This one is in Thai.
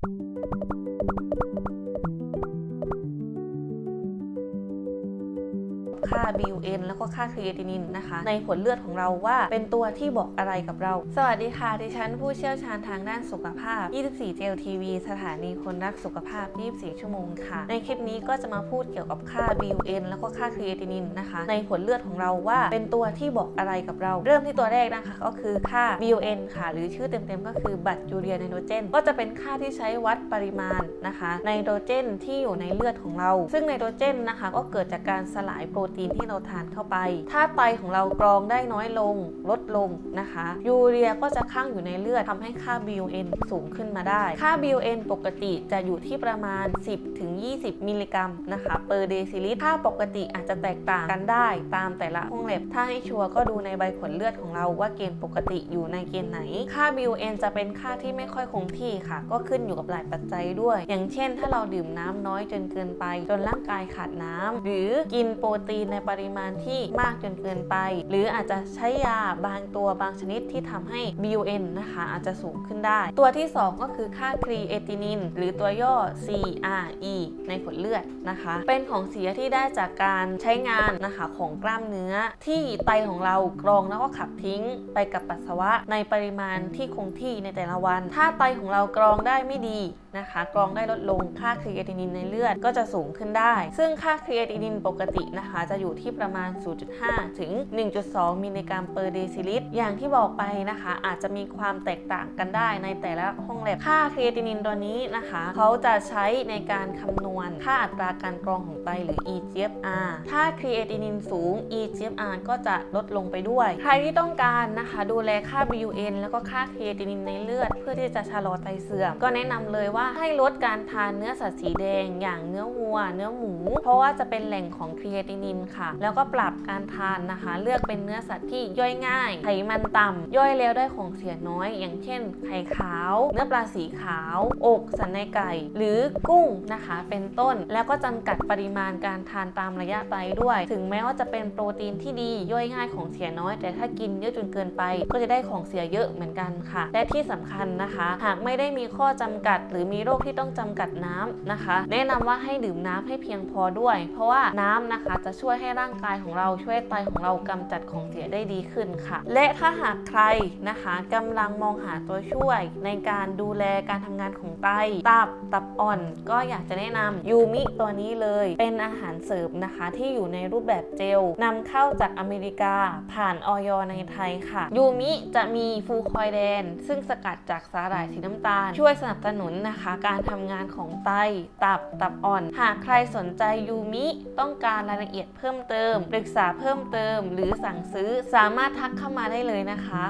Thank you. BUN แล้วก็ค่าครีเอตินินนะคะ ในผลเลือดของเราว่าเป็นตัวที่บอกอะไรกับเรา สวัสดีค่ะ ดิฉันผู้เชี่ยวชาญทางด้านสุขภาพ 24 JL TV สถานีคนรักสุขภาพ 24 ชั่วโมงค่ะ ในคลิปนี้ก็จะมาพูดเกี่ยวกับค่า BUN แล้วก็ค่าครีเอตินินนะคะ ในผลเลือดของเราว่าเป็นตัวที่บอกอะไรกับเรา เริ่มที่ตัวแรกนะคะ ก็คือค่า BUN ค่ะ หรือชื่อเต็มๆ ก็คือบัตรยูเรียไนโตรเจน ก็จะเป็นค่าที่ใช้วัดปริมาณนะคะไนโตรเจนที่อยู่ในเลือดของเรา ซึ่งไนโตรเจนนะคะ ก็เกิดจากการสลายโปรตีนที่เราทานเข้าไปถ้าไตของเรากรองได้น้อยลง ลดลงนะคะ ยูเรียก็จะข้างอยู่ในเลือดทำให้ค่า BUN สูงขึ้นมาได้ ค่า BUN ปกติจะอยู่ที่ประมาณ 10-20 มิลลิกรัมนะคะ per deciliter ค่าปกติอาจจะแตกต่างกันได้ตามแต่ละห้องแลบถ้าให้ชัวร์ก็ดูในใบผลเลือดของเราว่าเกณฑ์ปกติอยู่ในเกณฑ์ไหน ค่า BUN จะเป็นค่าที่ไม่ค่อยคงที่ค่ะ ก็ขึ้นอยู่กับหลายปัจจัยด้วย อย่างเช่น ถ้าเราดื่มน้ำน้อยจนเกินไป จนร่างกายขาดน้ำหรือกินโปรตีนในปริมาณที่มากจนเกินไป หรืออาจจะใช้ยาบางตัวบางชนิดที่ทำให้ BUN นะคะอาจจะสูงขึ้นได้ ตัวที่ 2 ก็คือค่าครีเอตินิน หรือตัวย่อ CRE ในผลเลือดนะคะ เป็นของเสียที่ได้จากการใช้งานนะคะของกล้ามเนื้อ ที่ไตของเรากรองแล้วก็ขับทิ้งไปกับปัสสาวะในปริมาณที่คงที่ในแต่ละวัน ถ้าไตของเรากรองได้ไม่ดี นะคะ กรองได้ลดลงค่าครีเอตินินในเลือดก็จะสูงขึ้นได้ ซึ่งค่าครีเอตินินปกตินะคะ จะอยู่ที่ประมาณ 0.5 ถึง 1.2 มิลลิกรัมเปอร์เดซิลิตรอย่างที่บอกไปนะคะ อาจจะมีความแตกต่างกันได้ในแต่ละห้องแลบค่าครีเอตินินตัวนี้นะคะเขาจะใช้ในการคำนวณค่าอัตราการกรองของไตหรือ eGFR ถ้าครีเอตินินสูง eGFR ก็จะลดลงไปด้วย ใครที่ต้องการนะคะ ดูแลค่า BUN แล้วก็ค่าครีเอตินินในเลือด เพื่อที่จะชะลอไตเสื่อมก็แนะนำเลยว่าให้ลดการทานเนื้อสัตว์สีแดง อย่างเนื้อวัว เนื้อหมู เพราะว่าจะเป็นแหล่งของครีเอตินินค่ะ แล้วก็ปรับการทานนะคะ เลือกเป็นเนื้อสัตว์ที่ย่อยง่าย ไขมันต่ำย่อยแล้วได้ของเสียน้อย อย่างเช่น ไข่ขาว เนื้อปลาสีขาว อกสันในไก่ หรือกุ้งนะคะ เป็นต้น แล้วก็จำกัดปริมาณการทานตามระยะไตด้วย ถึงแม้ว่าจะเป็นโปรตีนที่ดีย่อยง่ายของเสียน้อย แต่ถ้ากินเยอะจนเกินไป ก็จะได้ของเสียเยอะเหมือนกันค่ะ และที่สำคัญนะคะ หากไม่ได้มีข้อจำกัดหรือมีโรคที่ต้องจำกัดน้ำนะคะ แนะนำว่าให้ดื่มน้ำให้เพียงพอด้วย เพราะว่าน้ำนะคะจะช่วยให้ร่างกายของเราช่วยไตของเรากำจัดของเสียได้ดีขึ้นค่ะ และถ้าหากใครนะคะกำลังมองหาตัวช่วย ในการดูแลการทำงานของไตตับตับอ่อน ก็อยากจะแนะนำยูมิตัวนี้เลย เป็นอาหารเสริมนะคะที่อยู่ในรูปแบบเจลนำเข้าจากอเมริกาผ่านออยในไทยค่ะยูมิจะมีฟูคอยแดน ซึ่งสกัดจากสาหร่ายสีน้ำตาล ช่วยสนับสนุนนะคะนะคะ การทำงานของไต ตับ ตับอ่อน หากใครสนใจยูมิต้องการรายละเอียดเพิ่มเติม ปรึกษาเพิ่มเติม หรือสั่งซื้อสามารถทักเข้ามาได้เลยนะคะ